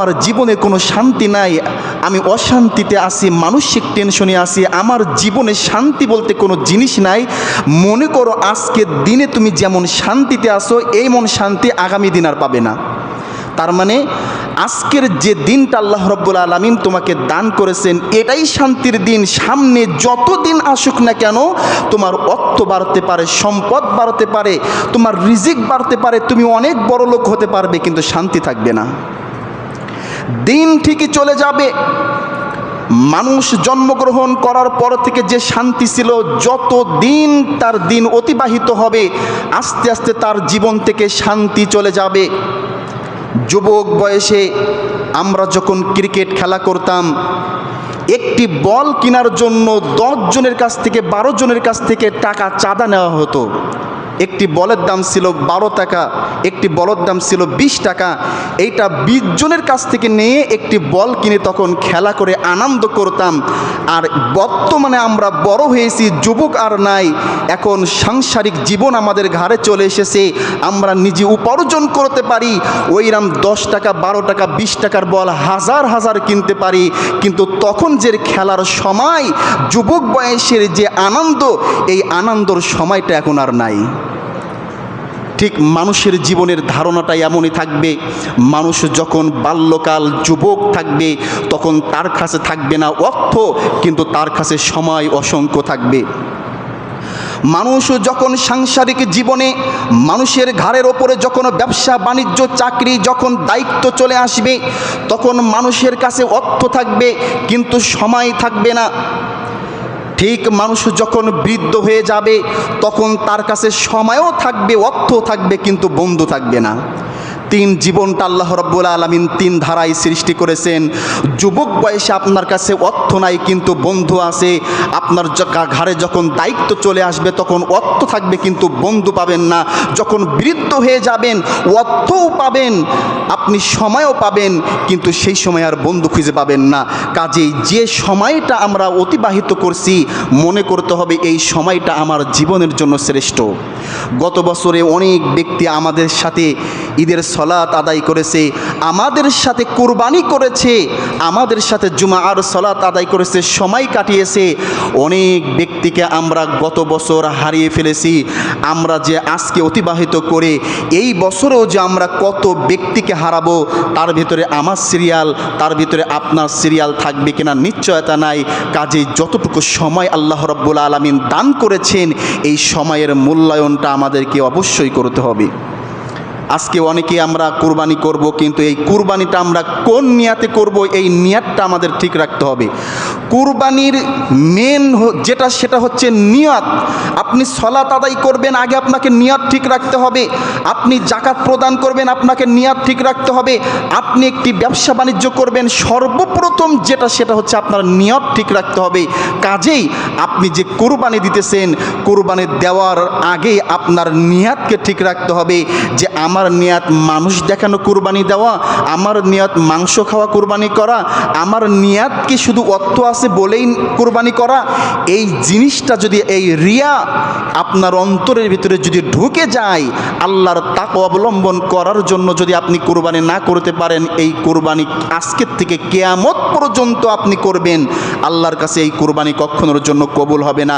আমার জীবনে কোনো শান্তি নাই। আমি অশান্তিতে আসি মানসিক টেনশনে আসি আমার জীবনে শান্তি বলতে কোনো জিনিস নাই। মনে করো আজকের দিনে তুমি যেমন শান্তিতে আসো এই মন শান্তি আগামী দিন আর পাবে না। তার মানে আজকের যে দিনটা আল্লাহ রব্বুল আলমিন তোমাকে দান করেছেন, এটাই শান্তির দিন। সামনে যত দিন আসুক না কেন, তোমার অর্থ বাড়তে পারে, সম্পদ বাড়তে পারে, তোমার রিজিক বাড়তে পারে, তুমি অনেক বড় লোক হতে পারবে, কিন্তু শান্তি থাকবে না। দিন ঠিকই চলে যাবে। মানুষ জন্মগ্রহণ করার পর থেকে যে শান্তি ছিল, যত দিন তার দিন অতিবাহিত হবে, আস্তে আস্তে তার জীবন থেকে শান্তি চলে যাবে। যুবক বয়সে আমরা যখন ক্রিকেট খেলা করতাম, একটি বল কেনার জন্য দশ জনের কাছ থেকে, বারো জনের কাছ থেকে টাকা চাঁদা নেওয়া হতো। একটি বলের দাম ছিল বারো টাকা, একটি বলের দাম ছিল বিশ টাকা। এইটা বিশ জনের কাছ থেকে নিয়ে একটি বল কিনে তখন খেলা করে আনন্দ করতাম। আর বর্তমানে আমরা বড় হয়েছি, যুবক আর নাই। এখন সাংসারিক জীবন আমাদের ঘাড়ে চলে এসেছে। আমরা নিজে উপার্জন করতে পারি। ওইরাম দশ টাকা, বারো টাকা, বিশ টাকার বল হাজার হাজার কিনতে পারি। কিন্তু তখন যে খেলার সময়, যুবক বয়সের যে আনন্দ, এই আনন্দর সময়টা এখন আর নাই। ঠিক মানুষের জীবনের ধারণাটা এমনই থাকবে, মানুষ যখন বাল্যকাল যুবক থাকবে, তখন তার কাছে থাকবে না অর্থ, কিন্তু তার কাছে সময় অসংখ্য থাকবে। মানুষ যখন সাংসারিক জীবনে, মানুষের ঘাড়ের ওপরে যখন ব্যবসা, বাণিজ্য, চাকরি যখন দায়িত্ব চলে আসবে, তখন মানুষের কাছে অর্থ থাকবে, কিন্তু সময় থাকবে না। ঠিক মানুষ যখন বৃদ্ধ হয়ে যাবে, তখন তার কাছে সময়ও থাকবে অর্থ থাকবে, কিন্তু বন্ধু থাকবে না। তিন জীবনটা আল্লাহ রব্বুল আলমিন তিন ধারায় সৃষ্টি করেছেন। যুবক বয়সে আপনার কাছে অর্থ নাই, কিন্তু বন্ধু আছে। আপনার ঘাড়ে যখন দায়িত্ব চলে আসবে, তখন অর্থ থাকবে, কিন্তু বন্ধু পাবেন না। যখন বৃদ্ধ হয়ে যাবেন, অর্থও পাবেন, আপনি সময়ও পাবেন, কিন্তু সেই সময় আর বন্ধু খুঁজে পাবেন না। কাজেই যে সময়টা আমরা অতিবাহিত করছি, মনে করতে হবে এই সময়টা আমার জীবনের জন্য শ্রেষ্ঠ। গত বছরে অনেক ব্যক্তি আমাদের সাথে ঈদের সলাত আদায় করেছে, আমাদের সাথে কোরবানি করেছে, আমাদের সাথে জুমা আর সলাত আদায় করেছে, সময় কাটিয়েছে। অনেক ব্যক্তিকে আমরা গত বছর হারিয়ে ফেলেছি। আমরা যে আজকে অতিবাহিত করে এই বছরেও যে আমরা কত ব্যক্তিকে হারাবো, তার ভিতরে আমার সিরিয়াল, তার ভিতরে আপনার সিরিয়াল থাকবে কিনা নিশ্চয়তা নাই। কাজে যতটুকু সময় আল্লাহ রব্বুল আলমিন দান করেছেন, এই সময়ের মূল্যায়নটা আমাদেরকে অবশ্যই করতে হবে। আজকে অনেকে আমরা কুরবানি করব, কিন্তু এই কুরবানিটা আমরা কোন নিয়াতে করব, এই নিয়াতটা আমাদের ঠিক রাখতে হবে। কুরবানির মেন যেটা সেটা হচ্ছে নিয়াত। আপনি সলাত আদায় করবেন, আগে আপনাকে নিয়াত ঠিক রাখতে হবে। আপনি জাকাত প্রদান করবেন, আপনাকে নিয়াত ঠিক রাখতে হবে। আপনি একটি ব্যবসা বাণিজ্য করবেন, সর্বপ্রথম যেটা সেটা হচ্ছে আপনার নিয়ত ঠিক রাখতে হবে। কাজেই আপনি যে কোরবানি দিতেছেন, কোরবানি দেওয়ার আগে আপনার নিয়াতকে ঠিক রাখতে হবে যে আমার নিয়াত মানুষ দেখানো কোরবানি দেওয়া, আমার নিয়াত মাংস খাওয়া কোরবানি করা, আমার নিয়াত কি শুধু অর্থ আছে বলেই কোরবানি করা? এই জিনিসটা যদি এই রিয়া আপনার অন্তরের ভিতরে যদি ঢুকে যায়, আল্লাহর তাক অবলম্বন করার জন্য যদি আপনি কোরবানি না করতে পারেন, এই কোরবানি আজকের থেকে কেয়ামত পর্যন্ত আপনি করবেন। আল্লাহর কাছে এই কোরবানি কখনোর জন্য কবুল হবে না।